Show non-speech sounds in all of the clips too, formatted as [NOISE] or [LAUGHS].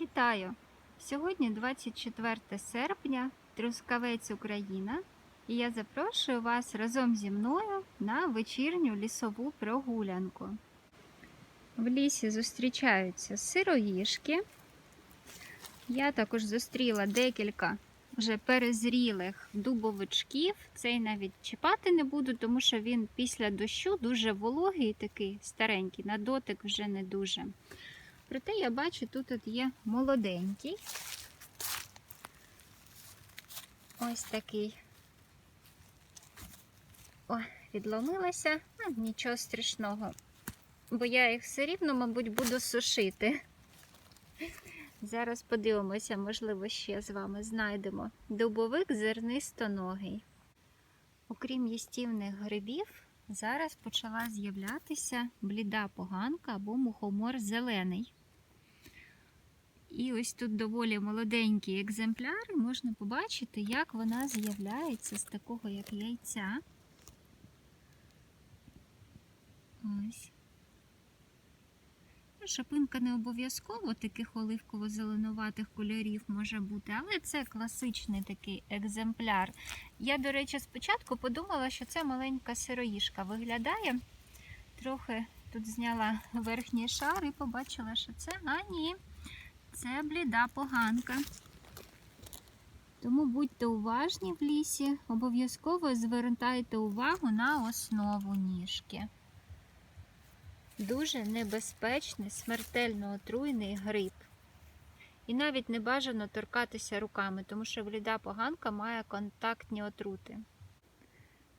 Вітаю! Сьогодні 24 серпня, Трускавець Україна, і я запрошую вас разом зі мною на вечірню лісову прогулянку. В лісі зустрічаються сироїшки. Я також зустріла декілька вже перезрілих дубовичків. Цей навіть чіпати не буду, тому що він після дощу дуже вологий, такий старенький, на дотик вже не дуже. Проте я бачу, тут от є молоденький. Ось такий. О, відломилася, а, нічого страшного. Бо я їх все рівно, мабуть, буду сушити. Зараз подивимося, можливо, ще з вами знайдемо. Дубовик зернистоногий. Окрім їстівних грибів, зараз почала з'являтися бліда поганка або мухомор зелений. І ось тут доволі молоденькі екземпляри, можна побачити, як вона з'являється з такого як яйця. Ось. Ну, Шапинка не обов'язково таких оливково-зеленуватих кольорів може бути, але це класичний такий екземпляр. Я, до речі, спочатку подумала, що це маленька сироїшка виглядає. Трохи тут зняла верхній шар і побачила, що це, а ні, це бліда поганка. Тому будьте уважні в лісі, обов'язково звертайте увагу на основу ніжки. Дуже небезпечний, смертельно отруйний гриб. І навіть не бажано торкатися руками, тому що бліда поганка має контактні отрути.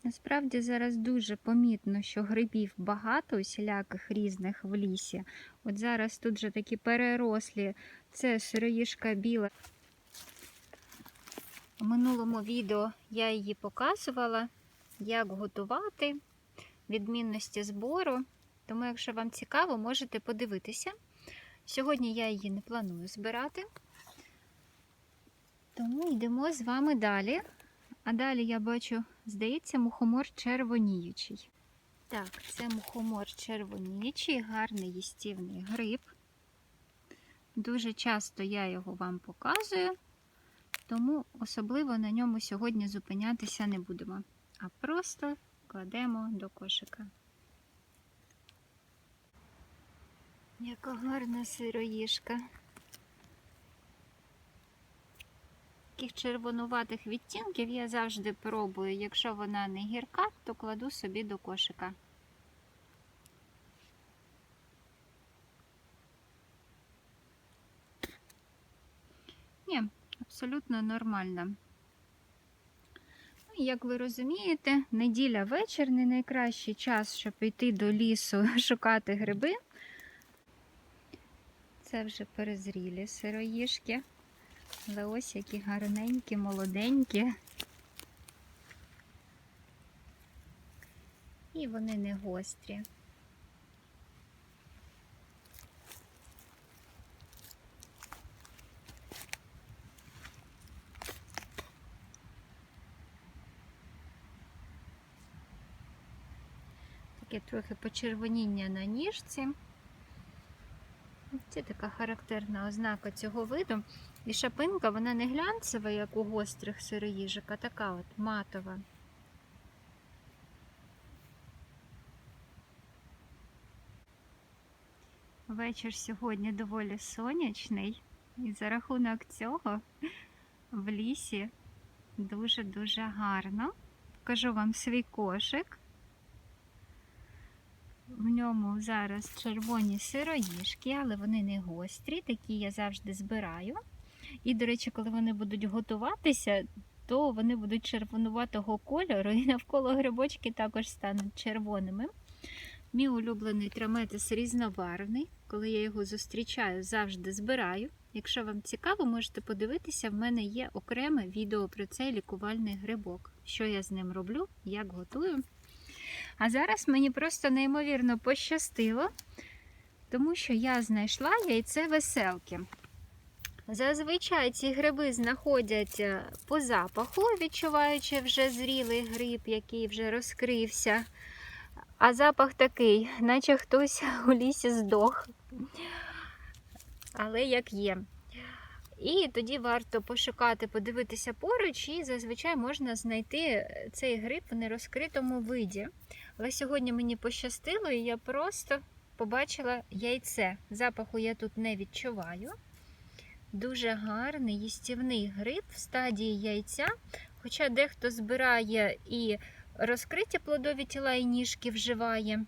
Насправді зараз дуже помітно, що грибів багато усіляких різних в лісі. От зараз тут же такі перерослі, це сироїшка біла. У минулому відео я її показувала, як готувати, відмінності збору. Тому, якщо вам цікаво, можете подивитися. Сьогодні я її не планую збирати. Тому йдемо з вами далі. А далі я бачу, здається, мухомор червоніючий. Так, це мухомор червоніючий, гарний їстівний гриб. Дуже часто я його вам показую, тому особливо на ньому сьогодні зупинятися не будемо, а просто кладемо до кошика. Яка гарна сироїшка. Таких червонуватих відтінків я завжди пробую. Якщо вона не гірка, то кладу собі до кошика. Ні, абсолютно нормально. Ну, Як ви розумієте, неділя вечір не найкращий час, щоб йти до лісу [LAUGHS] шукати гриби. Це вже перезрілі сироїшки. Але ось які гарненькі, молоденькі. І вони не гострі. Таке трохи почервоніння на ніжці. Це така характерна ознака цього виду. І шапинка, вона не глянцева, як у гострих сироїжок, а така от матова. Вечір сьогодні доволі сонячний, і за рахунок цього в лісі дуже-дуже гарно. Покажу вам свій кошик. В ньому зараз червоні сироїшки, але вони не гострі, такі я завжди збираю. І, до речі, коли вони будуть готуватися, то вони будуть червонуватого кольору, і навколо грибочки також стануть червоними. Мій улюблений траметис різнобарвний. Коли я його зустрічаю, завжди збираю. Якщо вам цікаво, можете подивитися, в мене є окреме відео про цей лікувальний грибок. Що я з ним роблю, як готую. А зараз мені просто неймовірно пощастило, тому що я знайшла яйце веселки. Зазвичай ці гриби знаходять е, по запаху, відчуваючи вже зрілий гриб, який вже розкрився. А запах такий, наче хтось у лісі здох. Але як є. І тоді варто пошукати, подивитися поруч, і зазвичай можна знайти цей гриб в нерозкритому виді. Але сьогодні мені пощастило, і я просто побачила яйце. Запаху я тут не відчуваю. Дуже гарний їстівний гриб в стадії яйця. Хоча дехто збирає і розкриті плодові тіла і ніжки вживає.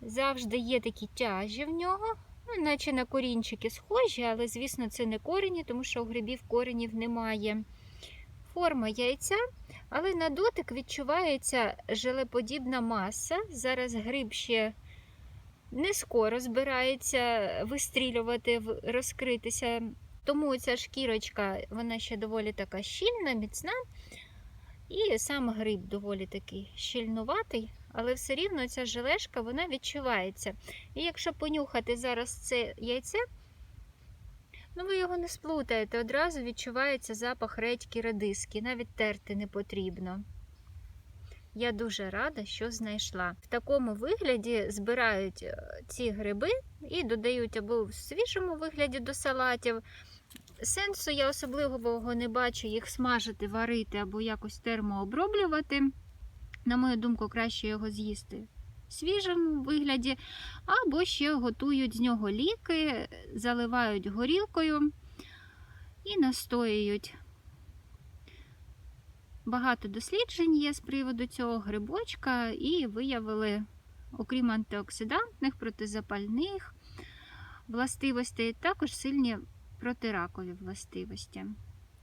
Завжди є такі тяжі в нього, наче на корінчики схожі, але, звісно, це не корені, тому що у грибів коренів немає. Форма яйця, але на дотик відчувається желеподібна маса. Зараз гриб ще не скоро збирається вистрілювати, розкритися. Тому ця шкірочка вона ще доволі така щільна, міцна. І сам гриб доволі такий щільнуватий, але все рівно ця желешка вона відчувається. І якщо понюхати зараз це яйце, ну ви його не сплутаєте, одразу відчувається запах редьки редиски, навіть терти не потрібно. Я дуже рада, що знайшла. В такому вигляді збирають е, ці гриби і додають або в свіжому вигляді до салатів. Сенсу я особливого не бачу їх смажити, варити або якось термооброблювати. На мою думку, краще його з'їсти в свіжому вигляді, або ще готують з нього ліки, заливають горілкою і настоюють. Багато досліджень є з приводу цього грибочка, і виявили, окрім антиоксидантних, протизапальних властивостей, також сильні протиракові властивості.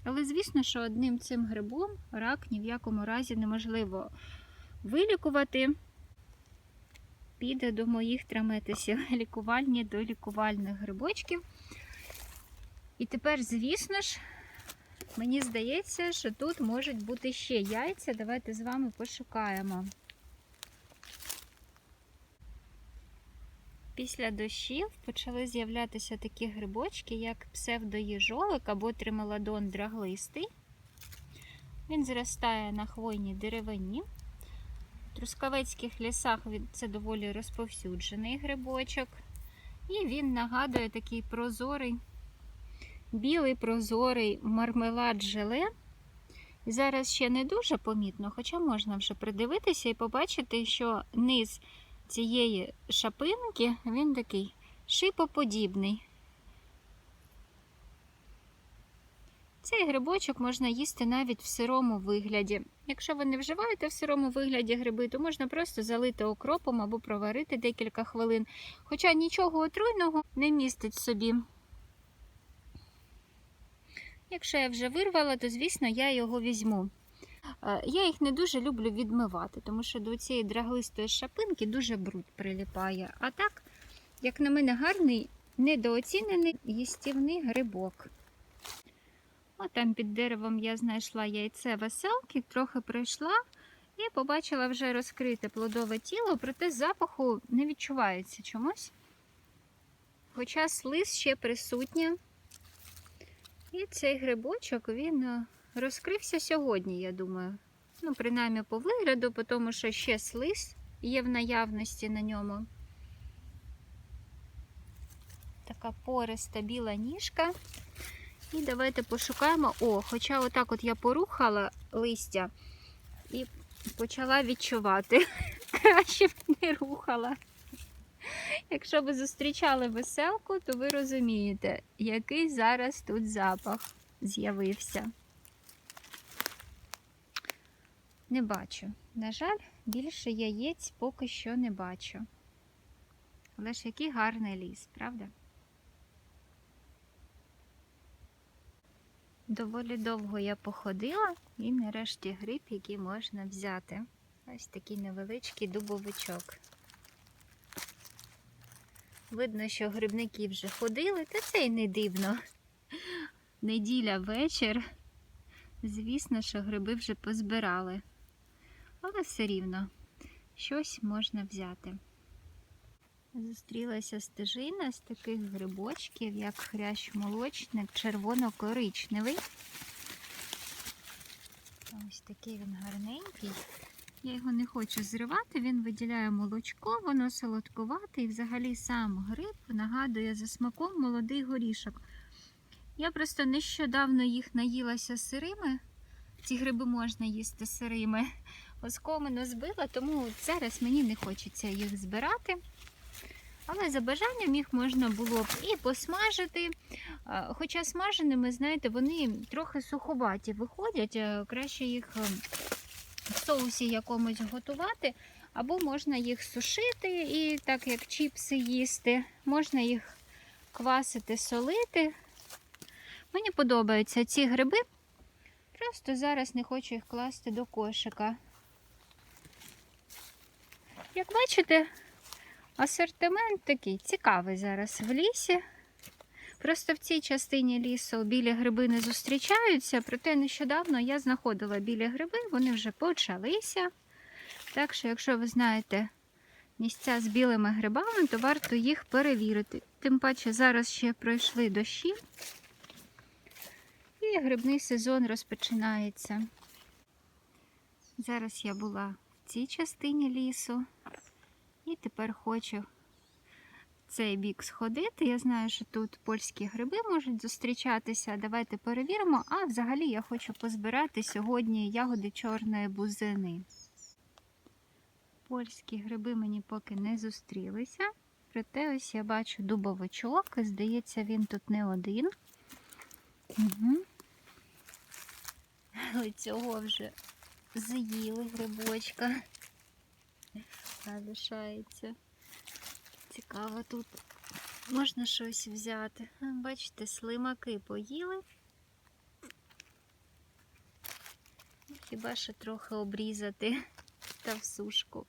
Але звісно, що одним цим грибом рак ні в якому разі неможливо вилікувати. Піде до моїх траметисів [LAUGHS] лікувальні до лікувальних грибочків. І тепер, звісно ж, мені здається, що тут можуть бути ще яйця. Давайте з вами пошукаємо. Після дощів почали з'являтися такі грибочки, як псевдоїжолик або тримеладон драглистий. Він зростає на хвойній деревині. В трускавецьких лісах це доволі розповсюджений грибочок. І він нагадує такий прозорий, білий прозорий мармелад желе. Зараз ще не дуже помітно, хоча можна вже придивитися і побачити, що низ цієї шапинки він такий шипоподібний. Цей грибочок можна їсти навіть в сирому вигляді. Якщо ви не вживаєте в сирому вигляді гриби, то можна просто залити окропом або проварити декілька хвилин. Хоча нічого отруйного не містить собі. Якщо я вже вирвала, то звісно я його візьму. Е, Я їх не дуже люблю відмивати, тому що до цієї драглистої шапинки дуже бруд приліпає. А так, як на мене, гарний, недооцінений їстівний грибок. О, там під деревом я знайшла яйце веселки, трохи пройшла і побачила вже розкрите плодове тіло, проте запаху не відчувається чомусь. Хоча слиз ще присутня. І цей грибочок він е, розкрився сьогодні, я думаю. Ну, принаймні по вигляду, тому що ще слиз є в наявності на ньому. Така пориста біла ніжка. І давайте пошукаємо. О, хоча отак от я порухала листя і почала відчувати. [LAUGHS] Краще б не рухала. Якщо ви зустрічали веселку, то ви розумієте, який зараз тут запах з'явився. Не бачу. На жаль, більше яєць поки що не бачу. Але ж який гарний ліс, правда? Доволі довго я походила і нарешті гриб, який можна взяти. Ось такий невеличкий дубовичок. Видно, що грибники вже ходили, та це й не дивно. Неділя вечір. Звісно, що гриби вже позбирали. Але все рівно щось можна взяти. Зустрілася стежина з таких грибочків, як хрящ молочник, червоно-коричневий. Ось такий він гарненький. Я його не хочу зривати, він виділяє молочко, воно солодкувате і взагалі сам гриб нагадує за смаком молодий горішок. Я просто нещодавно їх наїлася сирими. Ці гриби можна їсти сирими. Оскомину збила, тому зараз мені не хочеться їх збирати. Але за бажанням їх можна було б і посмажити. Хоча смаженими, знаєте, вони трохи суховаті виходять, е, краще їх е, в соусі якомусь готувати, або можна їх сушити і так як чіпси їсти, можна їх квасити, солити. Мені подобаються ці гриби. Просто зараз не хочу їх класти до кошика. Як бачите, асортимент такий цікавий зараз в лісі. Просто в цій частині лісу білі гриби не зустрічаються, проте нещодавно я знаходила білі гриби, вони вже почалися. Так що, якщо ви знаєте місця з білими грибами, то варто їх перевірити. Тим паче зараз ще пройшли дощі, і грибний сезон розпочинається. Зараз я була в цій частині лісу і тепер хочу цей бік сходити. Я знаю, що тут польські гриби можуть зустрічатися. Давайте перевіримо. А взагалі я хочу позбирати сьогодні ягоди чорної бузини. Польські гриби мені поки не зустрілися. Проте ось я бачу дубовичок, здається, він тут не один. Угу. Але цього вже з'їли грибочка. А лишається. Цікаво тут. Можна щось взяти. Бачите, слимаки поїли. Хіба що трохи обрізати та в сушку.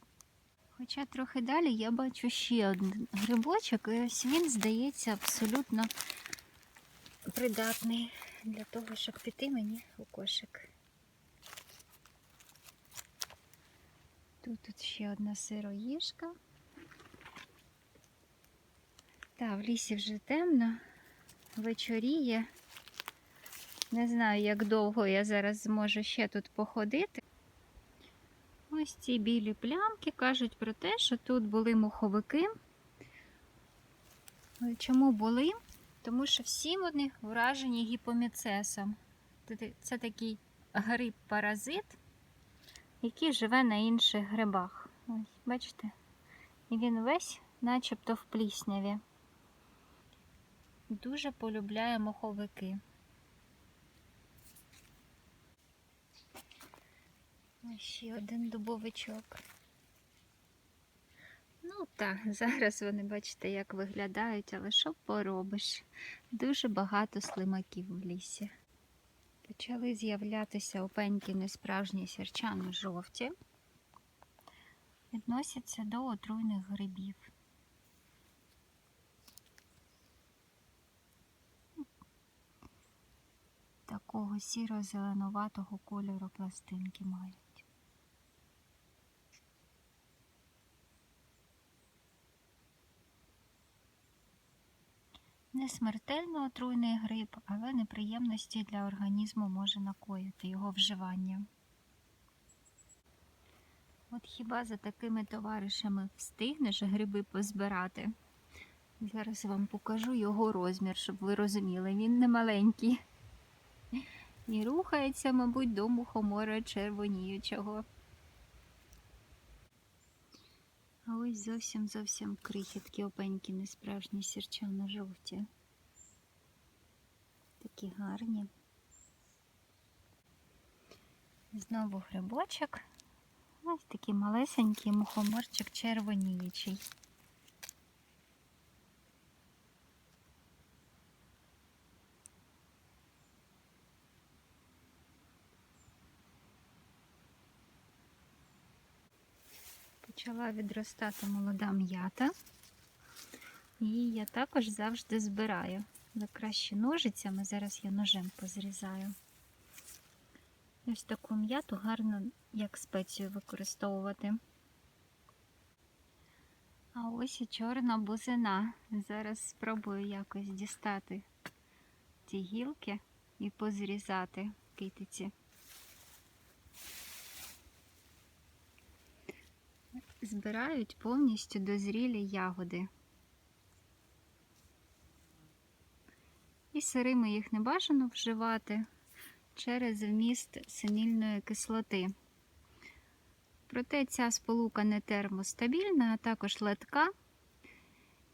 Хоча трохи далі я бачу ще один грибочок, і ось він здається абсолютно придатний для того, щоб піти мені у кошик. Тут, тут ще одна сироїжка. Та, в лісі вже темно, вечоріє. Не знаю, як довго я зараз зможу ще тут походити. Ось ці білі плямки кажуть про те, що тут були муховики. Чому були? Тому що всі вони вражені гіпоміцесом. Це такий гриб-паразит, який живе на інших грибах. Ось, бачите? І він весь начебто в плісняві. Дуже полюбляє моховики. Ось ще один дубовичок. Ну так, зараз вони бачите, як виглядають, але що поробиш? Дуже багато слимаків в лісі. Почали з'являтися опенькі несправжні сірчани жовті, відносяться до отруйних грибів. Такого сіро-зеленуватого кольору пластинки мають. Не смертельно отруйний гриб, але неприємності для організму може накоїти його вживання. От хіба за такими товаришами встигнеш гриби позбирати? Зараз вам покажу його розмір, щоб ви розуміли, він не маленький. І рухається, мабуть, до мухомора червоніючого. А ось зовсім зовсім крихітки, опенькі, несправжні сірчано-жовті. Такі гарні. Знову грибочок. Ось такий малесенький мухоморчик червоніючий. Почала відростати молода м'ята. І я також завжди збираю. Але краще ножицями, зараз я ножем позрізаю. Ось таку м'яту гарно як спецію використовувати. А ось і чорна бузина. Зараз спробую якось дістати ці гілки і позрізати китиці. Збирають повністю дозрілі ягоди. І сирими їх не бажано вживати через вміст синільної кислоти. Проте ця сполука не термостабільна, а також ледка,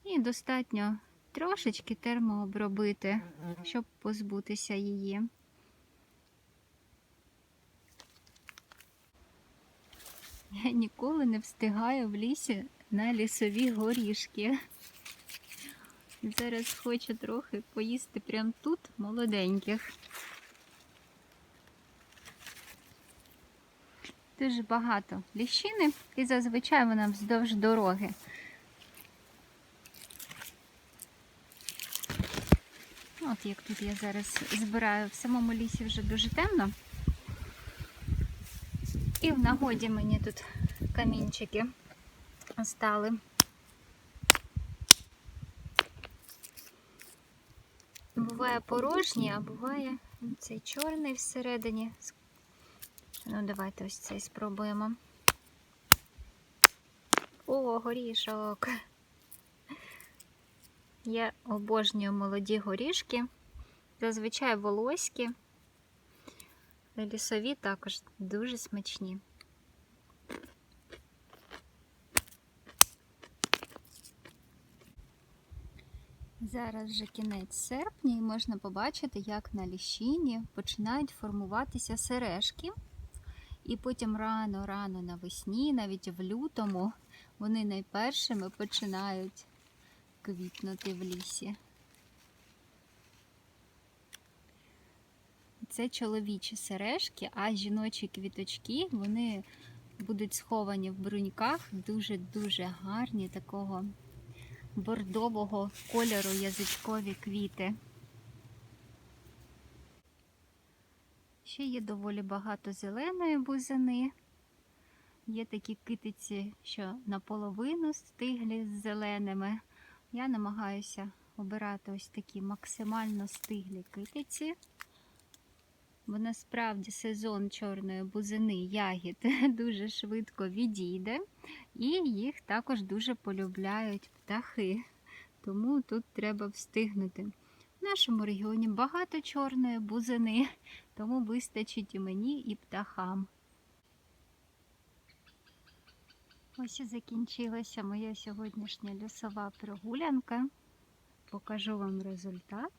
і достатньо трошечки термообробити, щоб позбутися її. Я ніколи не встигаю в лісі на лісові горішки. Зараз хочу трохи поїсти прямо тут молоденьких. Дуже багато ліщини і зазвичай вона вздовж дороги. От як тут я зараз збираю в самому лісі вже дуже темно. І в нагоді мені тут камінчики стали. Буває порожній, а буває цей чорний всередині. Ну, давайте ось цей спробуємо. О, горішок. Я обожнюю молоді горішки, зазвичай волоські, лісові також дуже смачні. Зараз вже кінець серпня і можна побачити, як на ліщині починають формуватися сережки. І потім рано-рано навесні, навіть в лютому, вони найпершими починають квітнути в лісі. Це чоловічі сережки, а жіночі квіточки вони будуть сховані в бруньках, дуже-дуже гарні такого бордового кольору язичкові квіти. Ще є доволі багато зеленої бузини. Є такі китиці, що наполовину стиглі з зеленими. Я намагаюся обирати ось такі максимально стиглі китиці. Бо насправді сезон чорної бузини ягід [LAUGHS] дуже швидко відійде, і їх також дуже полюбляють птахи. Тому тут треба встигнути. В нашому регіоні багато чорної бузини, [LAUGHS] тому вистачить і мені, і птахам. Ось і закінчилася моя сьогоднішня лісова прогулянка. Покажу вам результат.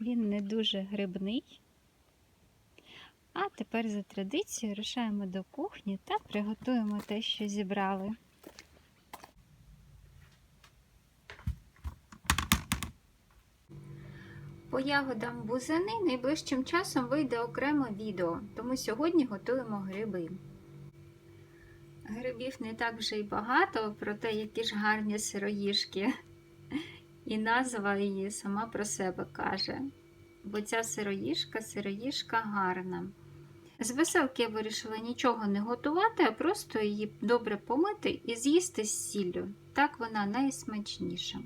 Він не дуже грибний. А тепер за традицією рушаємо до кухні та приготуємо те, що зібрали. По ягодам бузини найближчим часом вийде окремо відео, тому сьогодні готуємо гриби. Грибів не так вже й багато, проте які ж гарні сироїжки. І назва її сама про себе каже. Бо ця сироїжка, сироїжка гарна. З веселки я вирішила нічого не готувати, а просто її добре помити і з'їсти з сіллю. Так вона найсмачніша.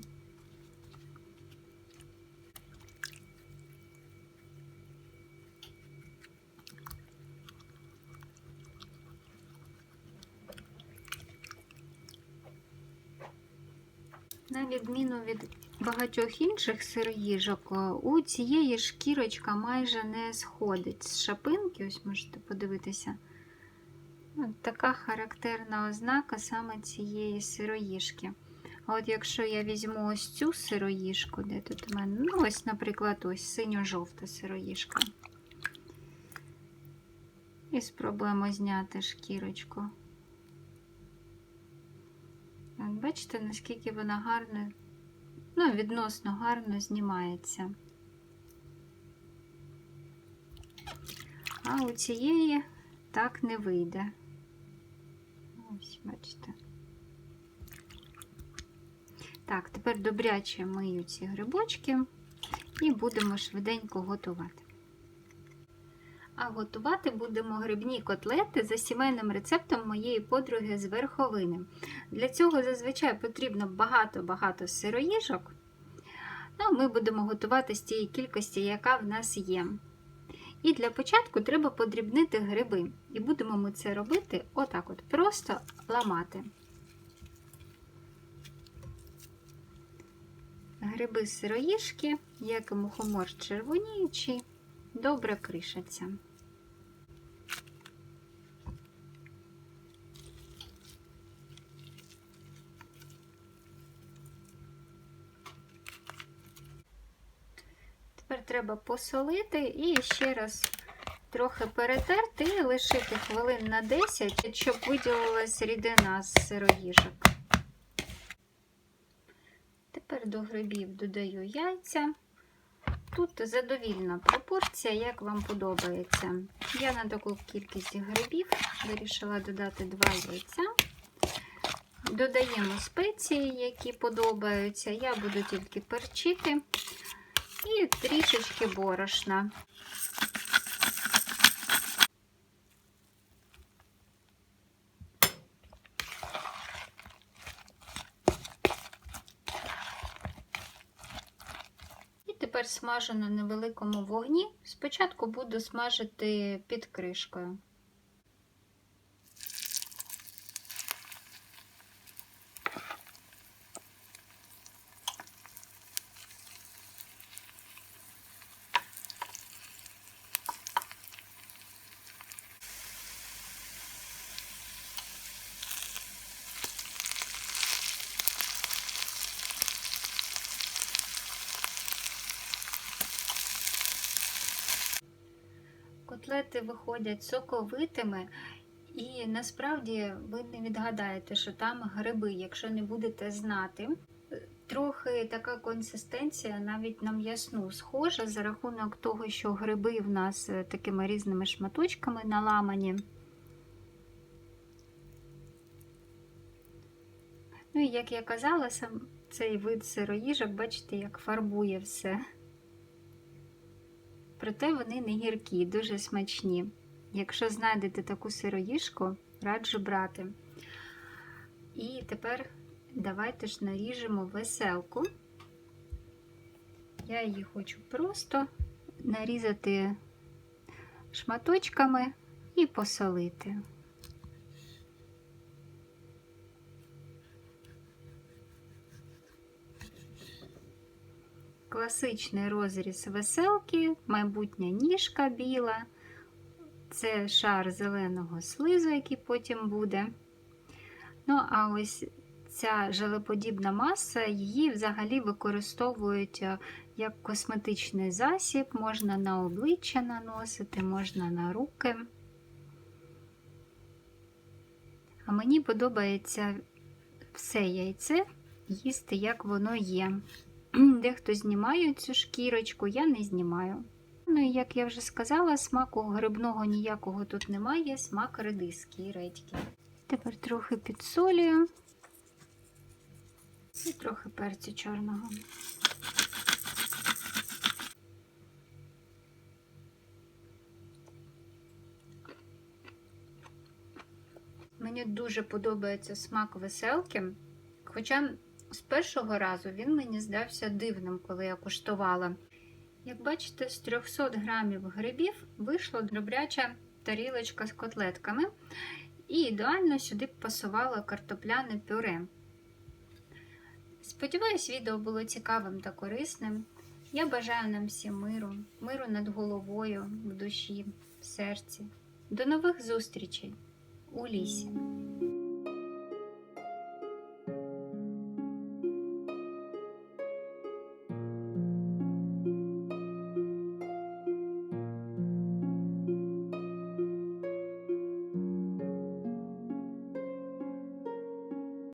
На відміну від багатьох інших сироїжок, у цієї шкірочка майже не сходить з шапинки, ось можете подивитися. От така характерна ознака саме цієї сироїжки. А от якщо я візьму ось цю сироїжку, де тут у мене, ну ось, наприклад, ось синьо-жовта сироїжка. І спробуємо зняти шкірочку. Бачите, наскільки вона гарно, ну, відносно гарно знімається. А у цієї так не вийде. Ось, бачите. Так, тепер добряче мию ці грибочки і будемо швиденько готувати. А готувати будемо грибні котлети за сімейним рецептом моєї подруги з верховини. Для цього зазвичай потрібно багато-багато сироїжок. Ну, ми будемо готувати з тієї кількості, яка в нас є. І для початку треба подрібнити гриби. І будемо ми це робити отак от, просто ламати. Гриби сироїшки, як і мухомор червоніючий, добре кришаться. Тепер треба посолити і ще раз трохи перетерти і лишити хвилин на 10, щоб виділилась рідина з сироїжок. Тепер до грибів додаю яйця. Тут задовільна пропорція, як вам подобається. Я на таку кількість грибів вирішила додати 2 яйця. Додаємо спеції, які подобаються. Я буду тільки перчити і трішечки борошна. І тепер смажу на невеликому вогні. Спочатку буду смажити під кришкою. Котлети виходять соковитими, і насправді ви не відгадаєте, що там гриби, якщо не будете знати. Трохи така консистенція навіть на м'ясну схожа за рахунок того, що гриби в нас е, такими різними шматочками наламані. Ну і як я казала, сам цей вид сироїжок, бачите, як фарбує все. Проте вони не гіркі, дуже смачні. Якщо знайдете таку сироїжку, раджу брати. І тепер давайте ж наріжемо веселку. Я її хочу просто нарізати шматочками і посолити. Класичний розріз веселки, майбутня ніжка біла, це шар зеленого слизу, який потім буде. Ну, а ось ця желеподібна маса, її взагалі використовують е, як косметичний засіб, можна на обличчя наносити, можна на руки. А мені подобається все яйце їсти, як воно є. Дехто знімає цю шкірочку, я не знімаю. Ну і як я вже сказала, смаку грибного ніякого тут немає, смак редиски і редьки. Тепер трохи підсолюю і трохи перцю чорного. Мені дуже подобається смак веселки, хоча з першого разу він мені здався дивним, коли я куштувала. Як бачите, з 300 грамів грибів вийшла добряча тарілочка з котлетками, і ідеально сюди пасувало картопляне пюре. Сподіваюсь, відео було цікавим та корисним. Я бажаю нам всім миру, миру над головою, в душі, в серці. До нових зустрічей у лісі!